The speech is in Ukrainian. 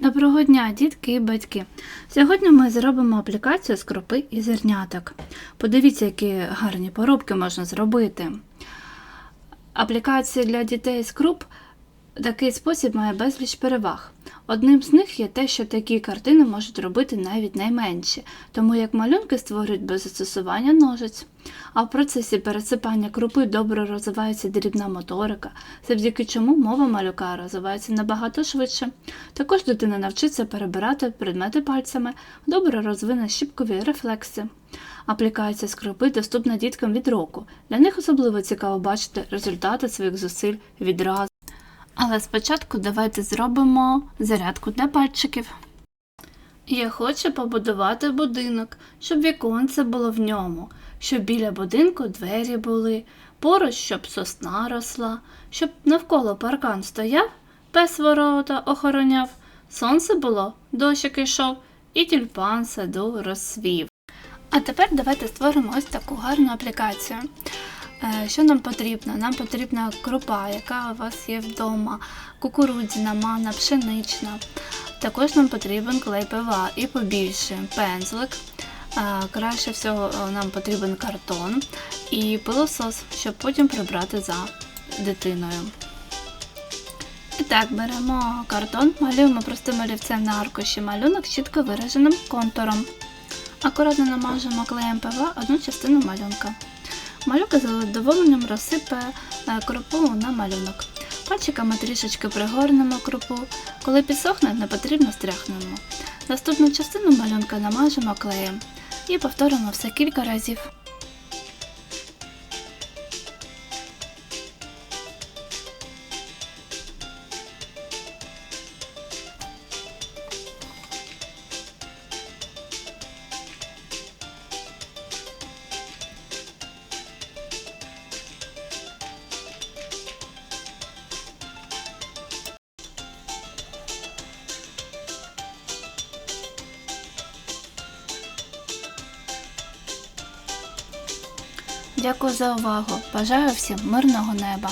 Доброго дня, дітки і батьки! Сьогодні ми зробимо аплікацію з крупи і зерняток. Подивіться, які гарні поробки можна зробити. Аплікація для дітей з круп такий спосіб має безліч переваг. Одним з них є те, що такі картини можуть робити навіть найменші, тому як малюнки створюють без застосування ножиць. А в процесі пересипання крупи добре розвивається дрібна моторика, завдяки чому мова малюка розвивається набагато швидше. Також дитина навчиться перебирати предмети пальцями, добре розвине щіпкові рефлекси. Аплікація з крупи доступна діткам від року. Для них особливо цікаво бачити результати своїх зусиль відразу. Але спочатку давайте зробимо зарядку для пальчиків. Я хочу побудувати будинок, щоб віконце було в ньому, щоб біля будинку двері були, поруч, щоб сосна росла, щоб навколо паркан стояв, пес ворота охороняв, сонце було, дощик ішов, і тюльпан саду розсвів. А тепер давайте створимо ось таку гарну аплікацію. Е, Що нам потрібно? Нам потрібна крупа, яка у вас є вдома, кукурудзяна, мана, пшенична. Також нам потрібен клей ПВА і побільше пензлик. Е, Краще всього е, нам потрібен картон і пилосос, щоб потім прибрати за дитиною. І так, беремо картон, малюємо простим олівцем на аркуші малюнок з чітко вираженим контуром. Акуратно намажемо клеєм ПВА одну частину малюнка. Малюк з задоволенням розсипе е, крупу на малюнок. Пальчиками трішечки пригорнемо крупу. Коли підсохне, не потрібно стряхнемо. Наступну частину малюнка намажемо клеєм і повторимо все кілька разів. Дякую за увагу. Бажаю всім мирного неба!